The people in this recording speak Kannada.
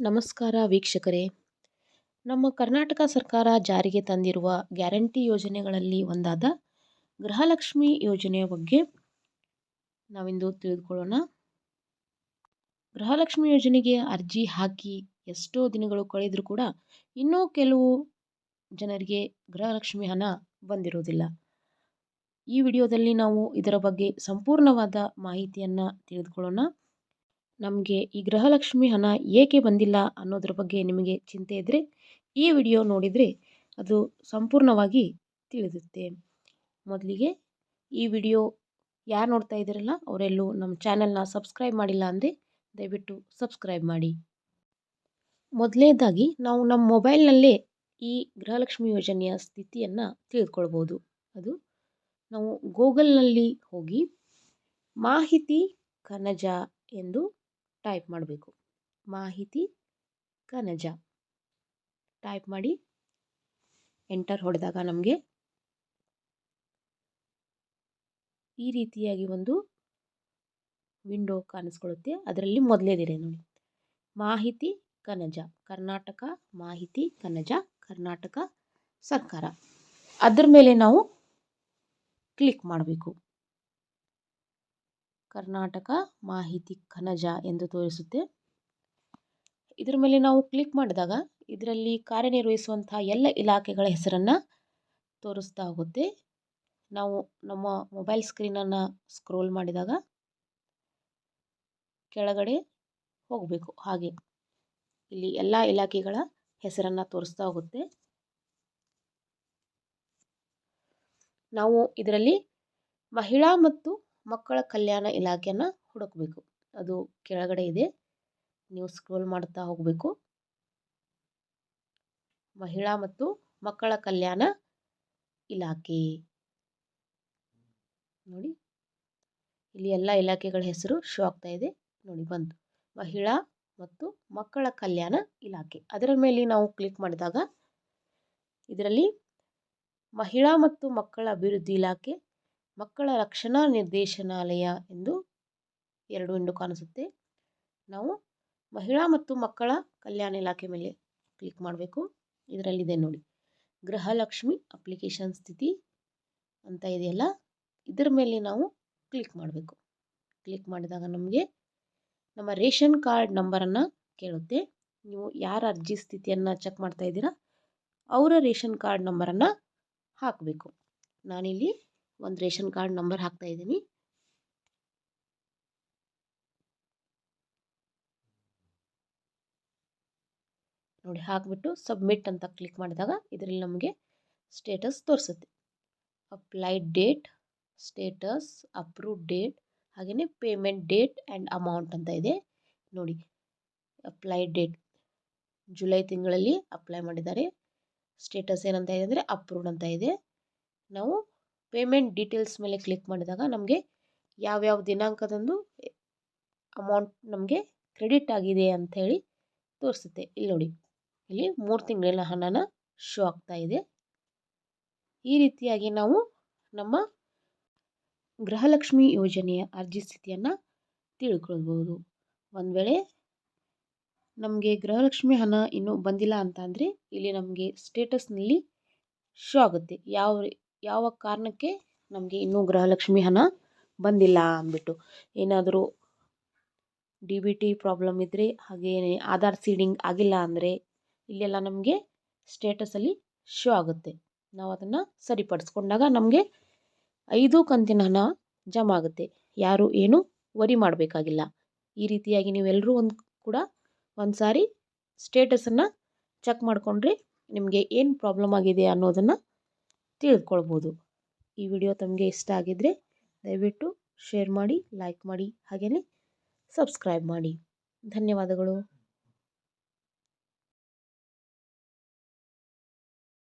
ನಮಸ್ಕಾರ ವೀಕ್ಷಕರೇ. ನಮ್ಮ ಕರ್ನಾಟಕ ಸರ್ಕಾರ ಜಾರಿಗೆ ತಂದಿರುವ ಗ್ಯಾರಂಟಿ ಯೋಜನೆಗಳಲ್ಲಿ ಒಂದಾದ ಗೃಹಲಕ್ಷ್ಮಿ ಯೋಜನೆಯ ಬಗ್ಗೆ ನಾವಿಂದು ತಿಳಿದುಕೊಳ್ಳೋಣ. ಗೃಹಲಕ್ಷ್ಮಿ ಯೋಜನೆಗೆ ಅರ್ಜಿ ಹಾಕಿ ಎಷ್ಟೋ ದಿನಗಳು ಕಳೆದರೂ ಕೂಡ ಇನ್ನೂ ಕೆಲವು ಜನರಿಗೆ ಗೃಹಲಕ್ಷ್ಮಿ ಹಣ ಬಂದಿರುವುದಿಲ್ಲ. ಈ ವಿಡಿಯೋದಲ್ಲಿ ನಾವು ಇದರ ಬಗ್ಗೆ ಸಂಪೂರ್ಣವಾದ ಮಾಹಿತಿಯನ್ನು ತಿಳಿದುಕೊಳ್ಳೋಣ. ನಮಗೆ ಈ ಗೃಹಲಕ್ಷ್ಮಿ ಹಣ ಏಕೆ ಬಂದಿಲ್ಲ ಅನ್ನೋದ್ರ ಬಗ್ಗೆ ನಿಮಗೆ ಚಿಂತೆ ಇದ್ದರೆ ಈ ವಿಡಿಯೋ ನೋಡಿದರೆ ಅದು ಸಂಪೂರ್ಣವಾಗಿ ತಿಳಿದುತ್ತೆ ಮೊದಲಿಗೆ ಈ ವಿಡಿಯೋ ಯಾರು ನೋಡ್ತಾ ಇದ್ದೀರಲ್ಲ ಅವರೆಲ್ಲೂ ನಮ್ಮ ಚಾನೆಲ್ನ ಸಬ್ಸ್ಕ್ರೈಬ್ ಮಾಡಿಲ್ಲ ಅಂದರೆ ದಯವಿಟ್ಟು ಸಬ್ಸ್ಕ್ರೈಬ್ ಮಾಡಿ. ಮೊದಲನೇದಾಗಿ ನಾವು ನಮ್ಮ ಮೊಬೈಲ್ನಲ್ಲೇ ಈ ಗೃಹಲಕ್ಷ್ಮಿ ಯೋಜನೆಯ ಸ್ಥಿತಿಯನ್ನು ತಿಳಿದುಕೊಳ್ಬೋದು. ಅದು ನಾವು ಗೂಗಲ್ನಲ್ಲಿ ಹೋಗಿ ಮಾಹಿತಿ ಕನಜ ಎಂದು ಟೈಪ್ ಮಾಡಬೇಕು. ಮಾಹಿತಿ ಕನಜ ಟೈಪ್ ಮಾಡಿ ಎಂಟರ್ ಹೊಡೆದಾಗ ನಮಗೆ ಈ ರೀತಿಯಾಗಿ ಒಂದು ವಿಂಡೋ ಕಾಣಿಸ್ಕೊಳ್ಳುತ್ತೆ ಅದರಲ್ಲಿ ಮೊದಲೇದಿದೆ ನೋಡಿ. ಮಾಹಿತಿ ಕನಜ ಕರ್ನಾಟಕ ಮಾಹಿತಿ ಕನಜ ಕರ್ನಾಟಕ ಸರ್ಕಾರ. ಅದರ ಮೇಲೆ ನಾವು ಕ್ಲಿಕ್ ಮಾಡಬೇಕು. ಕರ್ನಾಟಕ ಮಾಹಿತಿ ಖನಜ ಎಂದು ತೋರಿಸುತ್ತೆ. ಇದರ ಮೇಲೆ ನಾವು ಕ್ಲಿಕ್ ಮಾಡಿದಾಗ ಇದರಲ್ಲಿ ಕಾರ್ಯನಿರ್ವಹಿಸುವಂಥ ಎಲ್ಲ ಇಲಾಖೆಗಳ ಹೆಸರನ್ನು ತೋರಿಸ್ತಾ ಹೋಗುತ್ತೆ. ನಾವು ನಮ್ಮ ಮೊಬೈಲ್ ಸ್ಕ್ರೀನನ್ನು ಸ್ಕ್ರೋಲ್ ಮಾಡಿದಾಗ ಕೆಳಗಡೆ ಹೋಗಬೇಕು. ಹಾಗೆ ಇಲ್ಲಿ ಎಲ್ಲ ಇಲಾಖೆಗಳ ಹೆಸರನ್ನು ತೋರಿಸ್ತಾ ಹೋಗುತ್ತೆ. ನಾವು ಇದರಲ್ಲಿ ಮಹಿಳಾ ಮತ್ತು ಮಕ್ಕಳ ಕಲ್ಯಾಣ ಇಲಾಖೆಯನ್ನು ಹುಡುಕಬೇಕು. ಅದು ಕೆಳಗಡೆ ಇದೆ. ನೀವು ಸ್ಕ್ರೋಲ್ ಮಾಡ್ತಾ ಹೋಗಬೇಕು. ಮಹಿಳಾ ಮತ್ತು ಮಕ್ಕಳ ಕಲ್ಯಾಣ ಇಲಾಖೆ. ನೋಡಿ. ಇಲ್ಲಿ ಎಲ್ಲ ಇಲಾಖೆಗಳ ಹೆಸರು ಶೋ ಆಗ್ತಾ ಇದೆ. ನೋಡಿ ಬಂತು ಮಹಿಳಾ ಮತ್ತು ಮಕ್ಕಳ ಕಲ್ಯಾಣ ಇಲಾಖೆ. ಅದರ ಮೇಲೆ ನಾವು ಕ್ಲಿಕ್ ಮಾಡಿದಾಗ ಇದರಲ್ಲಿ ಮಹಿಳಾ ಮತ್ತು ಮಕ್ಕಳ ಅಭಿವೃದ್ಧಿ ಇಲಾಖೆ ಮಕ್ಕಳ ರಕ್ಷಣಾ ನಿರ್ದೇಶನಾಲಯ ಎಂದು ಎರಡು ವಿಂಡೋ ಕಾಣಿಸುತ್ತೆ. ನಾವು ಮಹಿಳಾ ಮತ್ತು ಮಕ್ಕಳ ಕಲ್ಯಾಣ ಇಲಾಖೆ ಮೇಲೆ ಕ್ಲಿಕ್ ಮಾಡಬೇಕು. ಇದರಲ್ಲಿದೆ ನೋಡಿ. ಗೃಹಲಕ್ಷ್ಮಿ ಅಪ್ಲಿಕೇಶನ್ ಸ್ಥಿತಿ ಅಂತ ಇದೆಯಲ್ಲ, ಇದರ ಮೇಲೆ ನಾವು ಕ್ಲಿಕ್ ಮಾಡಬೇಕು. ಕ್ಲಿಕ್ ಮಾಡಿದಾಗ ನಮಗೆ ನಮ್ಮ ರೇಷನ್ ಕಾರ್ಡ್ ನಂಬರನ್ನು ಕೇಳುತ್ತೆ. ನೀವು ಯಾರ ಅರ್ಜಿ ಸ್ಥಿತಿಯನ್ನು ಚೆಕ್ ಮಾಡ್ತಾ ಇದ್ದೀರಾ, ಅವರ ರೇಷನ್ ಕಾರ್ಡ್ ನಂಬರನ್ನು ಹಾಕಬೇಕು. ನಾನಿಲ್ಲಿ ಒಂದು ರೇಷನ್ ಕಾರ್ಡ್ ನಂಬರ್ ಹಾಕ್ತಾ ಇದ್ದೀನಿ. ನೋಡಿ, ಹಾಕಿಬಿಟ್ಟು ಸಬ್ಮಿಟ್ ಅಂತ ಕ್ಲಿಕ್ ಮಾಡಿದಾಗ ಇದರಲ್ಲಿ ನಮಗೆ ಸ್ಟೇಟಸ್ ತೋರಿಸುತ್ತೆ. Applied date, status approve date ಹಾಗೆಯೇ ಪೇಮೆಂಟ್ ಡೇಟ್ ಆ್ಯಂಡ್ ಅಮೌಂಟ್ ಅಂತ ಇದೆ. ನೋಡಿ, ಅಪ್ಲೈಡ್ ಡೇಟ್. ಜುಲೈ ತಿಂಗಳಲ್ಲಿ ಅಪ್ಲೈ ಮಾಡಿದ್ದಾರೆ. ಸ್ಟೇಟಸ್ ಏನಂತ ಇದೆ ಅಂದರೆ ಅಪ್ರೂವ್ಡ್ ಅಂತ ಇದೆ. ನಾವು ಪೇಮೆಂಟ್ ಡೀಟೇಲ್ಸ್ ಮೇಲೆ ಕ್ಲಿಕ್ ಮಾಡಿದಾಗ ನಮಗೆ ಯಾವ್ಯಾವ ದಿನಾಂಕದಂದು ಅಮೌಂಟ್ ನಮಗೆ ಕ್ರೆಡಿಟ್ ಆಗಿದೆ ಅಂಥೇಳಿ ತೋರಿಸುತ್ತೆ. ಇಲ್ಲಿ ನೋಡಿ, ಇಲ್ಲಿ ಮೂರು ತಿಂಗಳಿನ ಹಣನ ಶೋ ಆಗ್ತಾ ಇದೆ. ಈ ರೀತಿಯಾಗಿ ನಾವು ನಮ್ಮ ಗೃಹಲಕ್ಷ್ಮಿ ಯೋಜನೆಯ ಅರ್ಜಿ ಸ್ಥಿತಿಯನ್ನು ತಿಳ್ಕೊಳ್ಬೋದು. ಒಂದು ವೇಳೆ ನಮಗೆ ಗೃಹಲಕ್ಷ್ಮಿ ಹಣ ಇನ್ನೂ ಬಂದಿಲ್ಲ ಅಂತ ಅಂದರೆ ಇಲ್ಲಿ ನಮಗೆ ಸ್ಟೇಟಸ್ನಲ್ಲಿ ಶೋ ಆಗುತ್ತೆ. ಯಾವ ಯಾವ ಕಾರಣಕ್ಕೆ ನಮಗೆ ಇನ್ನೂ ಗೃಹಲಕ್ಷ್ಮಿ ಹಣ ಬಂದಿಲ್ಲ ಅಂದ್ಬಿಟ್ಟು. ಏನಾದರೂ ಡಿ ಬಿ ಟಿ ಪ್ರಾಬ್ಲಮ್ ಇದ್ದರೆ ಹಾಗೇ ಆಧಾರ್ ಸೀಡಿಂಗ್ ಆಗಿಲ್ಲ ಅಂದರೆ ಇಲ್ಲೆಲ್ಲ ನಮಗೆ ಸ್ಟೇಟಸಲ್ಲಿ ಶೋ ಆಗುತ್ತೆ. ನಾವು ಅದನ್ನು ಸರಿಪಡಿಸ್ಕೊಂಡಾಗ ನಮಗೆ ಐದು ಕಂತಿನ ಹಣ ಜಮಾ ಆಗುತ್ತೆ. ಯಾರು ಏನು ವರಿ ಮಾಡಬೇಕಾಗಿಲ್ಲ. ಈ ರೀತಿಯಾಗಿ ನೀವೆಲ್ಲರೂ ಒಂದು ಕೂಡ ಒಂದು ಸಾರಿ ಸ್ಟೇಟಸನ್ನು ಚೆಕ್ ಮಾಡಿಕೊಂಡ್ರೆ ನಿಮಗೆ ಏನು ಪ್ರಾಬ್ಲಮ್ ಆಗಿದೆ ಅನ್ನೋದನ್ನು ತಿಳ್ಕೊಳ್ಬೋದು. ಈ ವಿಡಿಯೋ ತಮಗೆ ಇಷ್ಟ ಆಗಿದ್ದರೆ ದಯವಿಟ್ಟು ಶೇರ್ ಮಾಡಿ ಲೈಕ್ ಮಾಡಿ ಹಾಗೆಯೇ ಸಬ್ಸ್ಕ್ರೈಬ್ ಮಾಡಿ. ಧನ್ಯವಾದಗಳು.